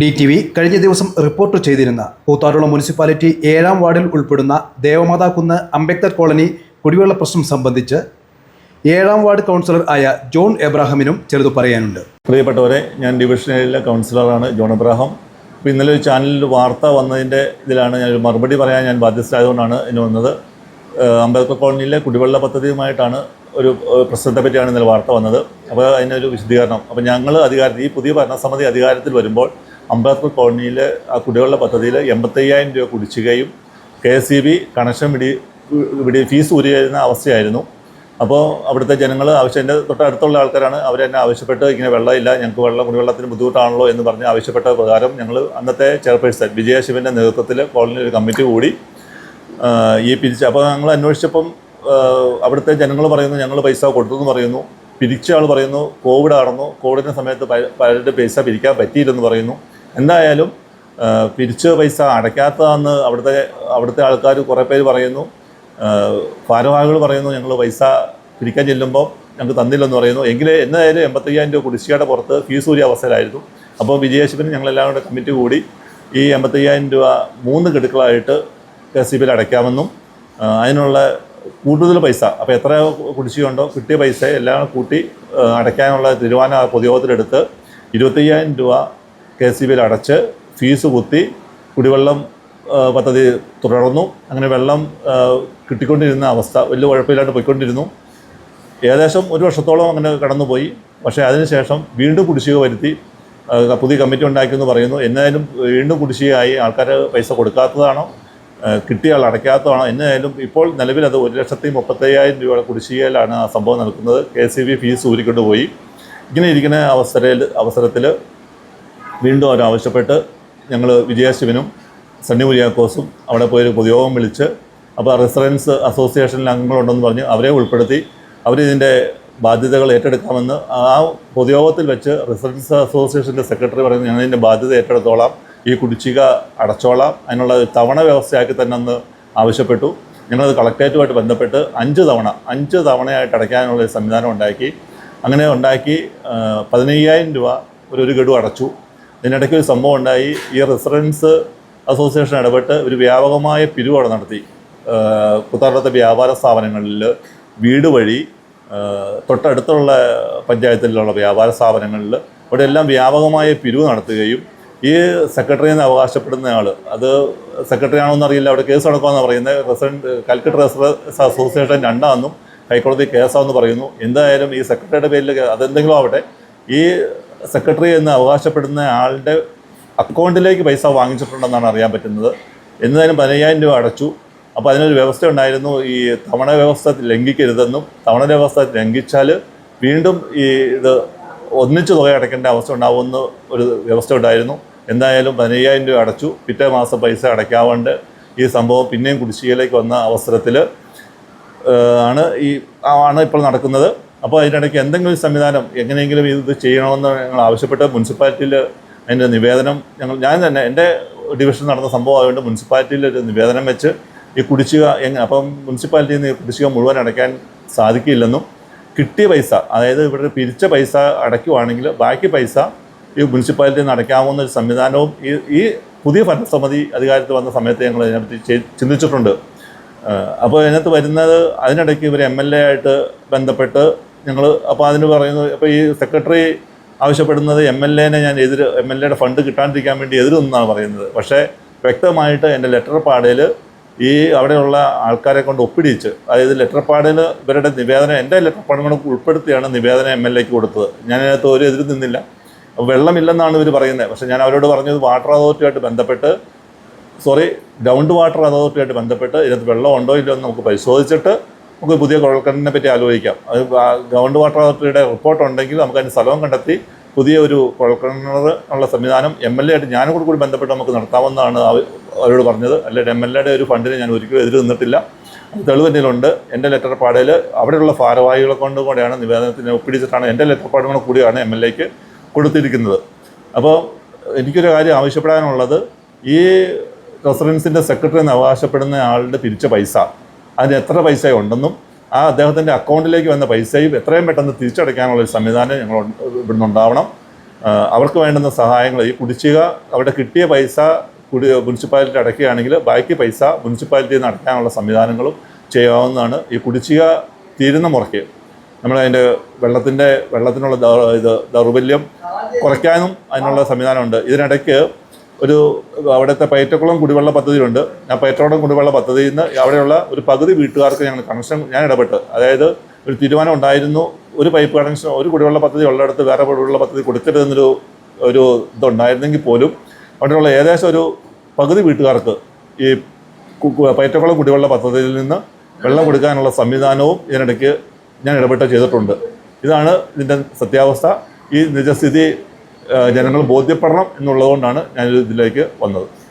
D T V കഴിഞ്ഞ ദിവസം report ചെയ്തിരുന്ന കൂത്താട്ടുള്ള മുനിസിപ്പാലിറ്റി ഏഴാം വാർഡിൽ ഉൾപ്പെടുന്ന ദേവമാതാക്കുന്ന് അംബേദ്കർ കോളനി കുടിവെള്ള പ്രശ്നം സംബന്ധിച്ച് ഏഴാം വാർഡ് കൗൺസിലർ ആയ ജോൺ എബ്രാഹിമിനും ചെറുത് പറയാനുണ്ട്. പ്രിയപ്പെട്ടവരെ ഞാൻ ഡിവിഷനിലെ കൗൺസിലറാണ് ജോൺ എബ്രാഹാം. അപ്പോൾ ഇന്നലെ ഒരു ചാനലിൽ വാർത്ത വന്നതിന്റെ ഇതിലാണ് ഞാൻ മറുപടി പറയാൻ ഞാൻ ബാധ്യസ്ഥരായതുകൊണ്ടാണ് ഇന്ന് വന്നത്. അംബേദ്കർ കോളനിയിലെ കുടിവെള്ള പദ്ധതിയുമായിട്ടാണ് ഒരു പ്രശ്നത്തെ പറ്റിയാണ് ഇന്നലെ വാർത്ത വന്നത്. അപ്പോൾ അതിനൊരു വിശദീകരണം. അപ്പോൾ ഞങ്ങൾ അധികാരത്തിൽ ഈ പുതിയ ഭരണസമിതി അധികാരത്തിൽ വരുമ്പോൾ അംബേദ്കർ കോളനിയിൽ ആ കുടിവെള്ള പദ്ധതിയിൽ എൺപത്തയ്യായിരം രൂപ കുടിച്ചുകയും K S C B connection വിടി വിടി ഫീസ് ഊരിയിരുന്ന അവസ്ഥയായിരുന്നു. അപ്പോൾ അവിടുത്തെ ജനങ്ങൾ ആവശ്യം എന്റെ തൊട്ടടുത്തുള്ള ആൾക്കാരാണ്. അവരെന്നെ ആവശ്യപ്പെട്ട് ഇങ്ങനെ വെള്ളമില്ല ഞങ്ങൾക്ക് വെള്ളം കുടിവെള്ളത്തിന് ബുദ്ധിമുട്ടാണല്ലോ എന്ന് പറഞ്ഞ് ആവശ്യപ്പെട്ട പ്രകാരം ഞങ്ങൾ അന്നത്തെ ചെയർപേഴ്സൺ വിജയ ശിവന്റെ നേതൃത്വത്തിൽ കോളനി ഒരു കമ്മിറ്റി കൂടി ഈ പിരിച്ച്. അപ്പോൾ ഞങ്ങൾ അന്വേഷിച്ചപ്പം അവിടുത്തെ ജനങ്ങൾ പറയുന്നു ഞങ്ങൾ പൈസ കൊടുത്തു എന്ന് പറയുന്നു. പിരിച്ച ആൾ പറയുന്നു കോവിഡ് ആണെന്നു കോവിഡിന്റെ സമയത്ത് പല- പലരുടെ പൈസ പിരിക്കാൻ പറ്റിയില്ലെന്ന് പറയുന്നു. എന്തായാലും പിരിച്ച പൈസ അടയ്ക്കാത്തതാണെന്ന് അവിടുത്തെ അവിടുത്തെ ആൾക്കാർ കുറേ പേര് പറയുന്നു. ഭാരവാഹികൾ പറയുന്നു ഞങ്ങൾ പൈസ പിരിക്കാൻ ചെല്ലുമ്പോൾ ഞങ്ങൾക്ക് തന്നില്ലെന്ന് പറയുന്നു. എങ്കിൽ എന്നായാലും എൺപത്തയ്യായിരം രൂപ കുടിശ്ശികയുടെ പുറത്ത് ഫീസ് കൂടിയ അവസ്ഥയിലായിരുന്നു അപ്പോൾ വിജയശിവന് ഞങ്ങളെല്ലാം കൂടെ കമ്മിറ്റി കൂടി ഈ എൺപത്തയ്യായിരം രൂപ മൂന്ന് ഗഡുക്കളായിട്ട് കെ സി ബിയിൽ അടയ്ക്കാമെന്നും അതിനുള്ള കൂടുതൽ പൈസ അപ്പോൾ എത്ര കുടിശ്ശികയുണ്ടോ കിട്ടിയ പൈസ എല്ലാം കൂട്ടി അടയ്ക്കാനുള്ള തീരുമാനം പൊതുയോഗത്തിലെടുത്ത് ഇരുപത്തയ്യായിരം രൂപ കെ സി ബിയിൽ അടച്ച് ഫീസ് കുത്തി കുടിവെള്ളം പദ്ധതി തുടർന്നു. അങ്ങനെ വെള്ളം കിട്ടിക്കൊണ്ടിരുന്ന അവസ്ഥ വലിയ കുഴപ്പമില്ലാണ്ട് പോയിക്കൊണ്ടിരുന്നു. ഏകദേശം ഒരു വർഷത്തോളം അങ്ങനെ കടന്നുപോയി. പക്ഷേ അതിനുശേഷം വീണ്ടും കുടിശ്ശിക വരുത്തി പുതിയ കമ്മിറ്റി ഉണ്ടാക്കിയെന്ന് പറയുന്നു. എന്നായാലും വീണ്ടും കുടിശ്ശികയായി ആൾക്കാർ പൈസ കൊടുക്കാത്തതാണോ? കിട്ടിയ ആൾ അടയ്ക്കാത്തതാണോ? എന്നായാലും ഇപ്പോൾ നിലവിൽ അത് ഒരു ലക്ഷത്തി മുപ്പത്തയ്യായിരം രൂപയുടെ കുടിശ്ശികയിലാണ് ആ സംഭവം നടക്കുന്നത്. കെ സി ബി ഫീസ് ഊരിക്കൊണ്ട് പോയി ഇങ്ങനെ ഇരിക്കുന്ന അവസരയിൽ അവസരത്തിൽ വീണ്ടും അവർ ആവശ്യപ്പെട്ട് ഞങ്ങൾ വിജയശിവനും സണ്ണി കുര്യാക്കോസും അവിടെ പോയി ഒരു പൊതുയോഗം വിളിച്ച് അപ്പോൾ റെസിഡൻസ് അസോസിയേഷനിൽ അംഗങ്ങളുണ്ടെന്ന് പറഞ്ഞ് അവരെ ഉൾപ്പെടുത്തി അവരിതിന്റെ ബാധ്യതകൾ ഏറ്റെടുക്കാമെന്ന് ആ പൊതുയോഗത്തിൽ വെച്ച് റെസിഡൻസ് അസോസിയേഷന്റെ സെക്രട്ടറി പറയുന്നത് ഞങ്ങളിതിന്റെ ബാധ്യത ഏറ്റെടുത്തോളാം ഈ കുടിശ്ശിക അടച്ചോളാം അതിനുള്ള തവണ വ്യവസ്ഥയാക്കി തന്നെ അന്ന് ആവശ്യപ്പെട്ടു. ഞങ്ങളത് കളക്ടറേറ്റുമായിട്ട് ബന്ധപ്പെട്ട് അഞ്ച് തവണ അഞ്ച് തവണയായിട്ട് അടയ്ക്കാനുള്ള സംവിധാനം ഉണ്ടാക്കി. അങ്ങനെ ഉണ്ടാക്കി പതിനയ്യായിരം രൂപ ഒരു ഒരു ഗഡു അടച്ചു. ഇതിനിടയ്ക്ക് ഒരു സംഭവം ഉണ്ടായി. ഈ റെസിഡൻസ് അസോസിയേഷൻ ഇടപെട്ട് ഒരു വ്യാപകമായ പിരിവ് അവിടെ നടത്തി കുത്താറത്തെ വ്യാപാര സ്ഥാപനങ്ങളിൽ വീട് വഴി തൊട്ടടുത്തുള്ള പഞ്ചായത്തിലുള്ള വ്യാപാര സ്ഥാപനങ്ങളിൽ അവിടെ എല്ലാം വ്യാപകമായ പിരിവ് നടത്തുകയും ഈ സെക്രട്ടറി എന്ന് അവകാശപ്പെടുന്ന ആൾ അത് സെക്രട്ടറി ആണോ എന്നറിയില്ല അവിടെ കേസ് നടക്കുമെന്ന് പറയുന്നത്. റെസിഡന്റ് കൽക്കട്ട റെസിഡൻസ് അസോസിയേഷൻ രണ്ടാണെന്നും ഹൈക്കോടതി കേസാണെന്ന് പറയുന്നു. എന്തായാലും ഈ സെക്രട്ടറിയുടെ പേരിൽ അതെന്തെങ്കിലും ആവട്ടെ ഈ സെക്രട്ടറി എന്ന് അവകാശപ്പെടുന്ന ആളുടെ അക്കൗണ്ടിലേക്ക് പൈസ വാങ്ങിച്ചിട്ടുണ്ടെന്നാണ് അറിയാൻ പറ്റുന്നത്. എന്നതിനും പതിനയ്യായിരം രൂപ അടച്ചു. അപ്പോൾ അതിനൊരു വ്യവസ്ഥ ഉണ്ടായിരുന്നു. ഈ തവണ വ്യവസ്ഥ ലംഘിക്കരുതെന്നും തവണ വ്യവസ്ഥ ലംഘിച്ചാൽ വീണ്ടും ഈ ഇത് ഒന്നിച്ച് തുക അടയ്ക്കേണ്ട അവസ്ഥ ഉണ്ടാവുമെന്ന് ഒരു വ്യവസ്ഥ ഉണ്ടായിരുന്നു. എന്തായാലും പതിനയ്യായിരം രൂപ അടച്ചു. പിറ്റേ മാസം പൈസ അടയ്ക്കാവാണ്ട്. ഈ സംഭവം പിന്നെയും കുടിശ്ശികയിലേക്ക് വന്ന അവസരത്തിൽ ആണ് ഈ ആണ് ഇപ്പോൾ നടക്കുന്നത്. അപ്പോൾ അതിനിടയ്ക്ക് എന്തെങ്കിലും സംവിധാനം എങ്ങനെയെങ്കിലും ഇത് ചെയ്യണമെന്ന് ഞങ്ങൾ ആവശ്യപ്പെട്ട് മുനിസിപ്പാലിറ്റിയിൽ അതിന്റെ നിവേദനം ഞങ്ങൾ ഞാൻ തന്നെ എന്റെ ഡിവിഷൻ നടന്ന സംഭവം ആയതുകൊണ്ട് മുനിസിപ്പാലിറ്റിയിൽ ഒരു നിവേദനം വെച്ച് ഈ കുടിശ്ശിക എങ്ങനെ അപ്പം മുനിസിപ്പാലിറ്റിയിൽ നിന്ന് കുടിശ്ശിക മുഴുവൻ അടയ്ക്കാൻ സാധിക്കില്ലെന്നും കിട്ടിയ പൈസ അതായത് ഇവിടെ പിരിച്ച പൈസ അടയ്ക്കുവാണെങ്കിൽ ബാക്കി പൈസ ഈ മുനിസിപ്പാലിറ്റിയിൽ നിന്ന് അടയ്ക്കാവുന്ന ഒരു സംവിധാനവും ഈ ഈ പുതിയ ഭരണസമിതി അധികാരത്തിൽ വന്ന സമയത്ത് ഞങ്ങൾ അതിനെപ്പറ്റി ചിന്തിച്ചിട്ടുണ്ട്. അപ്പോൾ അതിനകത്ത് വരുന്നത് അതിനിടയ്ക്ക് ഇവർ എം എൽ എ ആയിട്ട് ബന്ധപ്പെട്ട് ഞങ്ങൾ അപ്പോൾ അതിന് പറയുന്നത് അപ്പോൾ ഈ സെക്രട്ടറി ആവശ്യപ്പെടുന്നത് എം എൽ എനെ ഞാൻ എതിര് എം എൽ എയുടെ ഫണ്ട് കിട്ടാണ്ടിരിക്കാൻ വേണ്ടി എതിരെന്നാണ് പറയുന്നത്. പക്ഷേ വ്യക്തമായിട്ട് എന്റെ ലെറ്റർ പാടയിൽ ഈ അവിടെയുള്ള ആൾക്കാരെ കൊണ്ട് ഒപ്പിടിച്ച് അതായത് ലെറ്റർ പാടിൽ ഇവരുടെ നിവേദനം എന്റെ ലെറ്റർ പാടും ഉൾപ്പെടുത്തിയാണ് നിവേദനം എം എൽ എക്ക് കൊടുത്തത്. ഞാൻ അതിനകത്ത് ഒരു എതിര് നിന്നില്ല. വെള്ളമില്ലെന്നാണ് ഇവർ പറയുന്നത്. പക്ഷേ ഞാൻ അവരോട് പറഞ്ഞത് വാട്ടർ അതോറിറ്റിയായിട്ട് ബന്ധപ്പെട്ട് സോറി ഗ്രൗണ്ട് വാട്ടർ അതോറിറ്റിയായിട്ട് ബന്ധപ്പെട്ട് ഇതിനകത്ത് വെള്ളം ഉണ്ടോ ഇല്ലയോ എന്ന് നമുക്ക് പരിശോധിച്ചിട്ട് നമുക്ക് പുതിയ കുഴൽക്കിണറിനെ പറ്റി ആലോചിക്കാം. അത് ഗ്രൗണ്ട് വാട്ടർ അതോറിറ്റിയുടെ റിപ്പോർട്ട് ഉണ്ടെങ്കിൽ നമുക്ക് അതിന് സ്ഥലവും കണ്ടെത്തി പുതിയ ഒരു കുഴൽക്കിണർ ഉള്ള സംവിധാനം എം എൽ എ ആയിട്ട് ഞാനും കൂടി കൂടി ബന്ധപ്പെട്ട് നമുക്ക് നടത്താമെന്നാണ് അവ- അവരോട് പറഞ്ഞത്. അല്ലെങ്കിൽ എം എൽ എയുടെ ഒരു ഫണ്ടിന് ഞാൻ ഒരിക്കലും എതിര് നിന്നിട്ടില്ല. തെളിവ് എന്നിലുണ്ട് എന്റെ ലെറ്റർ പാടയിൽ അവിടെയുള്ള ഭാരവാഹികളെ കൊണ്ട് കൂടെയാണ് നിവേദനത്തിന് ഒപ്പിടിച്ചിട്ടാണ് എന്റെ ലെറ്റർ പാടും കൂടെ കൂടിയാണ് എം എൽ എക്ക് കൊടുത്തിരിക്കുന്നത്. അപ്പോൾ എനിക്കൊരു കാര്യം ആവശ്യപ്പെടാനുള്ളത് ഈ റെസിഡൻസിന്റെ സെക്രട്ടറി എന്ന് അവകാശപ്പെടുന്ന ആളുടെ തിരിച്ച പൈസ അതിന് എത്ര പൈസ ഉണ്ടെന്നും ആ അദ്ദേഹത്തിന്റെ അക്കൗണ്ടിലേക്ക് വന്ന പൈസയും എത്രയും പെട്ടെന്ന് തിരിച്ചടയ്ക്കാനുള്ള ഒരു സംവിധാനം ഞങ്ങൾ ഇവിടുന്ന് ഉണ്ടാവണം. അവർക്ക് വേണ്ടുന്ന സഹായങ്ങൾ ഈ കുടിശ്ശിക അവിടെ കിട്ടിയ പൈസ കുടി മുനിസിപ്പാലിറ്റി അടയ്ക്കുകയാണെങ്കിൽ ബാക്കി പൈസ മുനിസിപ്പാലിറ്റിയിൽ നിന്ന് അടയ്ക്കാനുള്ള സംവിധാനങ്ങളും ചെയ്യാവുന്നതാണ്. ഈ കുടിശ്ശിക തീരുന്ന മുറയ്ക്ക് നമ്മളതിന്റെ വെള്ളത്തിന്റെ വെള്ളത്തിനുള്ള ഇത് ദൗർബല്യം കുറയ്ക്കാനും അതിനുള്ള സംവിധാനമുണ്ട്. ഇതിനിടയ്ക്ക് ഒരു അവിടുത്തെ പയറ്റക്കുളം കുടിവെള്ള പദ്ധതിയുണ്ട് ആ പയറ്റക്കുളം കുടിവെള്ള പദ്ധതിയിൽ നിന്ന് അവിടെയുള്ള ഒരു പകുതി വീട്ടുകാർക്ക് ഞങ്ങൾ കണക്ഷൻ ഞാൻ ഇടപെട്ട്. അതായത് ഒരു തീരുമാനം ഉണ്ടായിരുന്നു. ഒരു പൈപ്പ് കണക്ഷൻ ഒരു കുടിവെള്ള പദ്ധതി ഉള്ളിടത്ത് വേറെ കുടിവെള്ള പദ്ധതി കൊടുക്കരുതെന്നൊരു ഒരു ഇതുണ്ടായിരുന്നെങ്കിൽ പോലും അവിടെയുള്ള ഏകദേശം ഒരു പകുതി വീട്ടുകാർക്ക് ഈ പയറ്റക്കുളം കുടിവെള്ള പദ്ധതിയിൽ നിന്ന് വെള്ളം കൊടുക്കാനുള്ള സംവിധാനവും ഇതിനിടയ്ക്ക് ഞാൻ ഇടപെട്ട് ചെയ്തിട്ടുണ്ട്. ഇതാണ് ഇതിന്റെ സത്യാവസ്ഥ. ഈ നിജസ്ഥിതി ജനങ്ങൾ ബോധ്യപ്പെടണം എന്നുള്ളതുകൊണ്ടാണ് ഞാൻ ഇതിലേക്ക് വന്നത്.